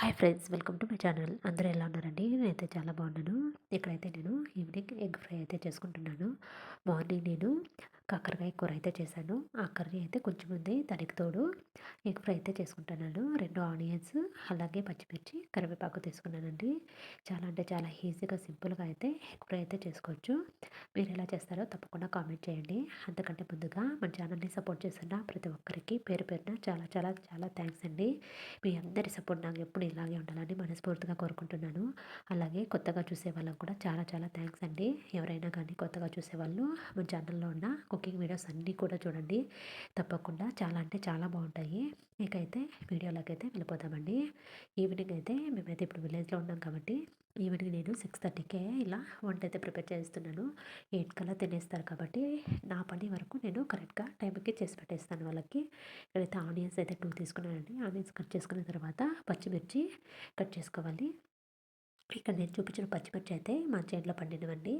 Hi friends welcome to my channel. అందరూ ఎలా ఉన్నారండి? నేనైతే చాలా బాగున్నాను. ఇక్కడైతే నేను ఈవినింగ్ ఎగ్ ఫ్రై అయితే చేసుకుంటున్నాను. మార్నింగ్ నేను కాకరకాయ కూర అయితే చేశాను. ఆ కర్రీ అయితే కొంచెం ఉంది దానికి తోడు. ఎగ్ ఫ్రై అయితే చేసుకుంటున్నాను. రెండు ఆనియన్స్ అలాగే పచ్చిమిర్చి కరివేపాకు తీసుకున్నానండి. చాలా అంటే చాలా ఈజీగా సింపుల్గా అయితే ఎగ్ ఫ్రై అయితే చేసుకోవచ్చు. మీరు ఎలా చేస్తారో తప్పకుండా కామెంట్ చేయండి. అంతకంటే ముందుగా మన ఛానల్ని సపోర్ట్ చేస్తున్న ప్రతి ఒక్కరికి పేరు పేరున చాలా చాలా చాలా థ్యాంక్స్ అండి. మీ అందరి సపోర్ట్ నాకు ఎప్పుడు ఇలాగే ఉండాలని మనస్ఫూర్తిగా కోరుకుంటున్నాను. అలాగే కొత్తగా చూసే వాళ్ళకు కూడా చాలా చాలా థ్యాంక్స్ అండి. ఎవరైనా కానీ కొత్తగా చూసేవాళ్ళు మన ఛానల్లో ఉన్న కుకింగ్ వీడియోస్ అన్నీ కూడా చూడండి. తప్పకుండా చాలా అంటే చాలా బాగుంటాయి. మీకైతే వీడియోలోకి అయితే వెళ్ళిపోతామండి ఈవినింగ్ అయితే మేమైతే ఇప్పుడు విలేజ్లో ఉన్నాం కాబట్టి ఈవినింగ్ నేను సిక్స్ థర్టీకే ఇలా వంట అయితే ప్రిపేర్ చేస్తున్నాను. ఎయిట్ కల్లా తినేస్తారు కాబట్టి నా పని వరకు నేను కరెక్ట్గా టైంకి చేసి పెట్టేస్తాను వాళ్ళకి. ఇక్కడైతే ఆనియన్స్ అయితే టూ తీసుకున్నానండి. ఆనియన్స్ కట్ చేసుకున్న తర్వాత పచ్చిమిర్చి కట్ చేసుకోవాలి. ఇక్కడ నేను చూపించిన పచ్చిమిర్చి అయితే మా చేతిలో పండినవండి.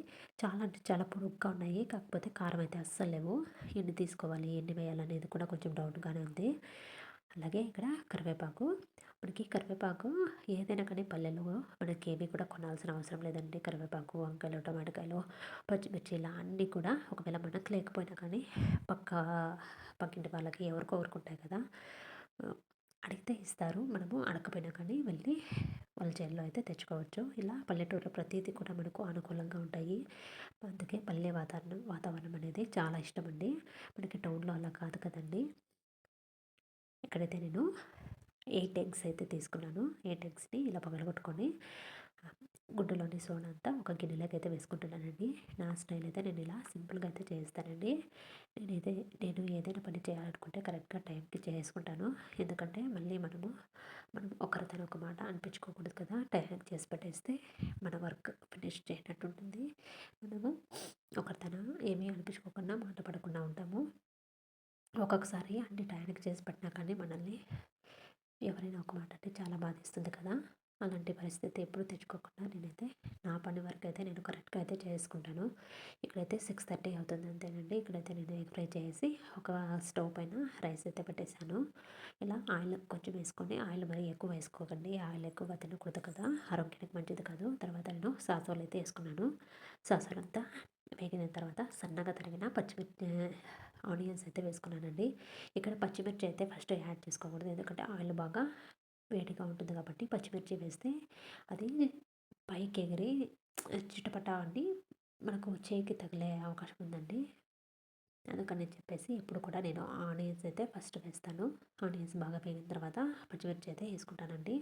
చాలా అంటే చాలా పొడుగ్గా ఉన్నాయి. కాకపోతే కారం అయితే అస్సలు లేవు. ఎన్ని తీసుకోవాలి ఎన్ని వేయాలనేది కూడా కొంచెం డౌట్గానే ఉంది. అలాగే ఇక్కడ కరివేపాకు. మనకి కరివేపాకు ఏదైనా కానీ పల్లెల్లో మనకి ఏమీ కూడా కొనాల్సిన అవసరం లేదండి. కరివేపాకు వంకాయలు టమాటకాయలు పచ్చిమిర్చి ఇలా అన్నీ కూడా ఒకవేళ మనకు లేకపోయినా కానీ పక్క పక్కింటి వాళ్ళకి ఎవరికో ఊరుకుంటాయి కదా. అడిగితే ఇస్తారు. మనము అడగకపోయినా కానీ వెళ్ళి వాళ్ళ చేతిలో అయితే తెచ్చుకోవచ్చు. ఇలా పల్లెటూరులో ప్రతిదీ కూడా మనకు అనుకూలంగా ఉంటాయి. అందుకే పల్లె వాతావరణం వాతావరణం అనేది చాలా ఇష్టం అండి. మనకి టౌన్లో అలా కాదు కదండి. ఇక్కడైతే నేను ఎయిట్ ఎగ్స్ అయితే తీసుకున్నాను ఎయిట్ ఎగ్స్ని ఇలా పగలగొట్టుకొని గుడ్డులోని సోడా అంతా ఒక గిన్నెలోకి అయితే వేసుకుంటున్నానండి. నా స్టైల్ అయితే నేను ఇలా సింపుల్గా అయితే చేస్తానండి. నేనైతే నేను ఏదైనా పని చేయాలనుకుంటే కరెక్ట్గా టైంకి చేసుకుంటాను. ఎందుకంటే మళ్ళీ మనము మనం ఒకరితో ఒక మాట అనిపించుకోకూడదు కదా. టైంకి చేసి పెట్టేస్తే మన వర్క్ ఫినిష్ చేయనట్టు ఉంటుంది. మనము ఒకరితన ఏమీ అనిపించుకోకుండా మాట పడకుండా ఉంటాము. ఒక్కొక్కసారి అన్ని టైంకి చేసి పెట్టినా కానీ మనల్ని ఎవరైనా ఒక మాట అంటే చాలా బాధిస్తుంది కదా. అలాంటి పరిస్థితి ఎప్పుడు తెచ్చుకోకుండా నేనైతే నా పని వరకు అయితే నేను కరెక్ట్గా అయితే చేసుకుంటాను. ఇక్కడైతే సిక్స్ థర్టీ అవుతుంది అంతేనండి. ఇక్కడైతే నేను ఎగ్ ఫ్రై చేసి ఒక స్టవ్ పైన రైస్ అయితే పెట్టేశాను. ఇలా ఆయిల్ కొంచెం వేసుకొని ఆయిల్ మరి ఎక్కువ వేసుకోకండి. ఆయిల్ ఎక్కువ తినకూడదు కదా. ఆరోగ్యానికి మంచిది కాదు. తర్వాత నేను సాసాలు అయితే వేసుకున్నాను. సాసాలు అంతా వేగిన తర్వాత సన్నగా తరిగిన పచ్చిమిర్చి ఆనియన్స్ అయితే వేసుకున్నానండి. ఇక్కడ పచ్చిమిర్చి అయితే ఫస్ట్ యాడ్ చేసుకోకూడదు. ఎందుకంటే ఆయిల్ బాగా వేడిగా ఉంటుంది కాబట్టి పచ్చిమిర్చి వేస్తే అది పైకి ఎగిరి చిటపట అండి మనకు చేయికి తగిలే అవకాశం ఉందండి. అందుకని చెప్పేసి ఇప్పుడు కూడా నేను ఆనియన్స్ అయితే ఫస్ట్ వేస్తాను. ఆనియన్స్ బాగా వేగిన తర్వాత పచ్చిమిర్చి అయితే వేసుకుంటానండి.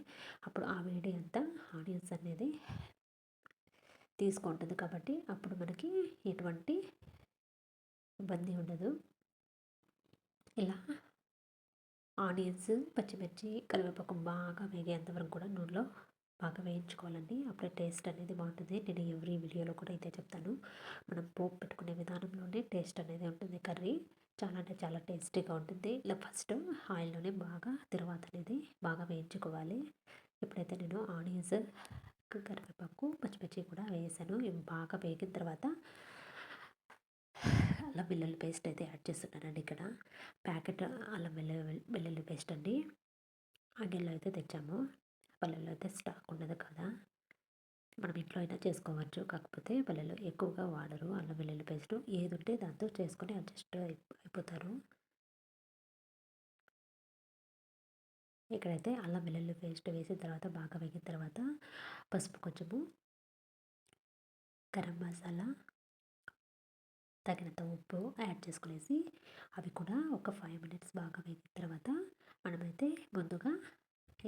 అప్పుడు ఆ వేడి అంతా ఆనియన్స్ అనేది తీసుకుంటుంది కాబట్టి అప్పుడు మనకి ఎటువంటి ఇబ్బంది ఉండదు. ఇలా ఆనియన్స్ పచ్చిమిర్చి కరివేపాకు బాగా వేగేంత వరకు కూడా నూనెలో బాగా వేయించుకోవాలండి. అప్పుడే టేస్ట్ అనేది బాగుంటుంది. నేను ఎవ్రీ వీడియోలో కూడా ఇదే చెప్తాను. మనం పోపు పెట్టుకునే విధానంలోనే టేస్ట్ అనేది ఉంటుంది. కర్రీ చాలా అంటే చాలా టేస్టీగా ఉంటుంది. ఇలా ఫస్ట్ ఆయిల్లోనే బాగా తర్వాత అనేది బాగా వేయించుకోవాలి. ఎప్పుడైతే నేను ఆనియన్స్ కరివేపాకు పచ్చిమిర్చి కూడా వేసాను ఇవి బాగా వేగిన తర్వాత అల్లం వెల్లుల్లి పేస్ట్ అయితే యాడ్ చేస్తున్నానండి ఇక్కడ. ప్యాకెట్ అల్లం వెల్లుల్లి వెల్లుల్లి పేస్ట్ అండి. అంగడిలో అయితే తెచ్చాము. పల్లెల్లో అయితే స్టాక్ ఉండదు కదా. మనం ఇంట్లో అయినా చేసుకోవచ్చు. కాకపోతే పల్లెలు ఎక్కువగా వాడరు అల్లం వెల్లుల్లి పేస్ట్. ఏది ఉంటే దాంతో చేసుకొని అడ్జస్ట్ అయిపోతారు. ఇక్కడైతే అల్లం వెల్లుల్లి పేస్ట్ వేసిన తర్వాత బాగా వేగిన తర్వాత పసుపు కొంచెము గరం మసాలా తగినంత ఉప్పు యాడ్ చేసుకునేసి అవి కూడా ఒక ఫైవ్ మినిట్స్ బాగా వేగిన తర్వాత మనమైతే ముందుగా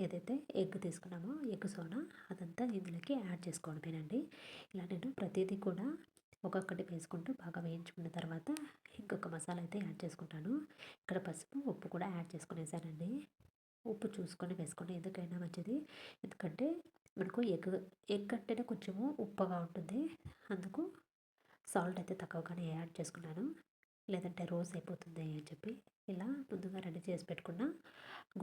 ఏదైతే ఎగ్ తీసుకున్నామో ఎగ్ సోనా అదంతా ఇందులోకి యాడ్ చేసుకోవడమేనండి. ఇలా నేను ప్రతిదీ కూడా ఒక్కొక్కటి వేసుకుంటూ బాగా వేయించుకున్న తర్వాత ఇంకొక మసాలా అయితే యాడ్ చేసుకుంటాను. ఇక్కడ పసుపు ఉప్పు కూడా యాడ్ చేసుకునేసానండి. ఉప్పు చూసుకొని వేసుకోండి. ఎందుకైనా మంచిది. ఎందుకంటే మనకు ఎగ్ ఎగ్ అంటేనే కొంచెము ఉప్పగా ఉంటుంది. అందుకు సాల్ట్ అయితే తక్కువగానే యాడ్ చేసుకున్నాను. లేదంటే రోజ్ అయిపోతుంది అని చెప్పి ఇలా ముందుగా రెడీ చేసి పెట్టుకున్న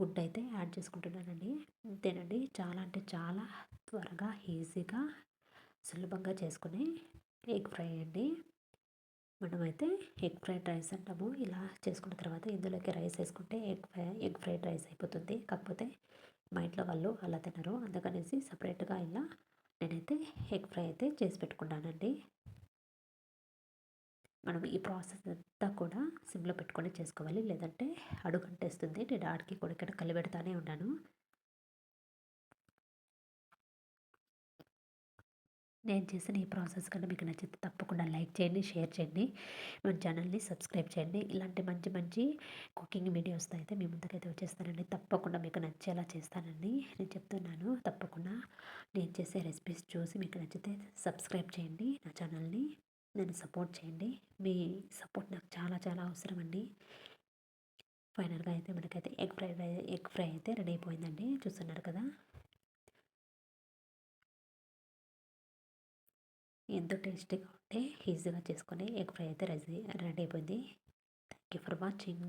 గుడ్డ అయితే యాడ్ చేసుకుంటున్నానండి. అంతేనండి చాలా అంటే చాలా త్వరగా ఈజీగా సులభంగా చేసుకునే ఎగ్ ఫ్రై అండి. మనమైతే ఎగ్ ఫ్రైడ్ రైస్ అంటాము. ఇలా చేసుకున్న తర్వాత ఇందులోకి రైస్ వేసుకుంటే egg fry egg fried rice అయిపోతుంది. కాకపోతే మా ఇంట్లో వాళ్ళు అలా తినరు. అందుకనేసి సపరేట్గా ఇలా నేనైతే ఎగ్ ఫ్రై అయితే చేసి పెట్టుకున్నానండి. మనం ఈ ప్రాసెస్ అంతా కూడా సిమ్లో పెట్టుకొని చేసుకోవాలి. లేదంటే అడుగంటేస్తుంది. నేను ఆడికి కూడా ఇక్కడ కలిపెడతానే ఉన్నాను. నేను చేసిన ఈ ప్రాసెస్ కన్నా మీకు నచ్చితే తప్పకుండా లైక్ చేయండి షేర్ చేయండి. మన ఛానల్ని సబ్స్క్రైబ్ చేయండి. ఇలాంటి మంచి మంచి కుకింగ్ వీడియోస్ అయితే మీ ముందుకైతే వచ్చేస్తానండి. తప్పకుండా మీకు నచ్చేలా చేస్తానండి. నేను చెప్తున్నాను తప్పకుండా నేను చేసే రెసిపీస్ చూసి మీకు నచ్చితే సబ్స్క్రైబ్ చేయండి నా ఛానల్ని. నన్ను సపోర్ట్ చేయండి. మీ సపోర్ట్ నాకు చాలా చాలా అవసరం అండి ఫైనల్గా అయితే మనకైతే ఎగ్ ఫ్రై ఎగ్ ఫ్రై అయితే రెడీ అయిపోయిందండి. చూస్తున్నారు కదా. ఎంతో టేస్టీగా ఉంటే ఈజీగా చేసుకొని ఎగ్ ఫ్రై అయితే రెడీ రెడీ అయిపోయింది. Thank you for watching